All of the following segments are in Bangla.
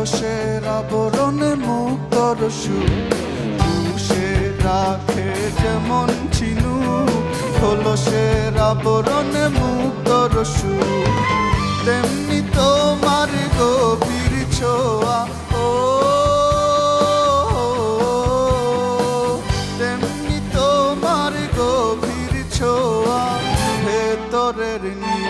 কলসের আবরণে মুক্তর সে রাখে যেমন ছিনু কলসের আবরণে মুক্তর তেমনি তোমার গভীর ছোঁয়া, ও, তেমনি তোমার গভীর ছোঁয়া, ভেতরের নীল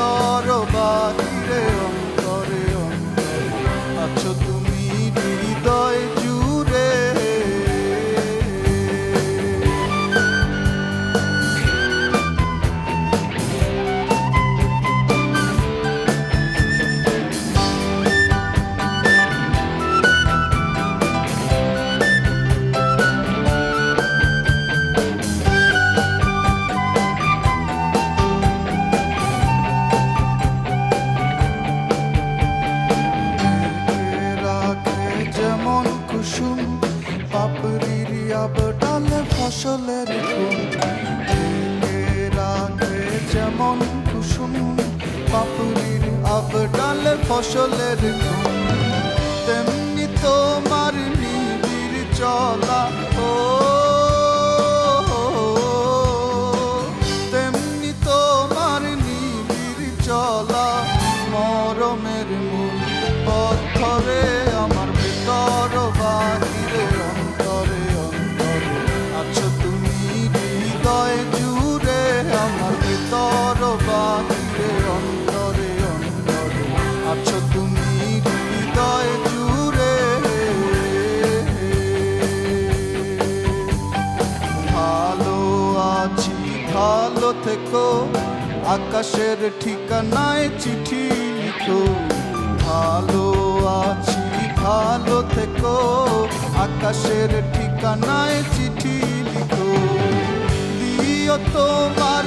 আমার ফসলের যেমন কুসুম পাপড়ির আবডালে ফসলের তেমনি তোমার নিবিড় চলা ভালো থেকে, আকাশের ঠিকানায় চিঠি লিখো। ভালো আছি, ভালো থেকো, আকাশের ঠিকানায় চিঠি লিখো। দিও তোমার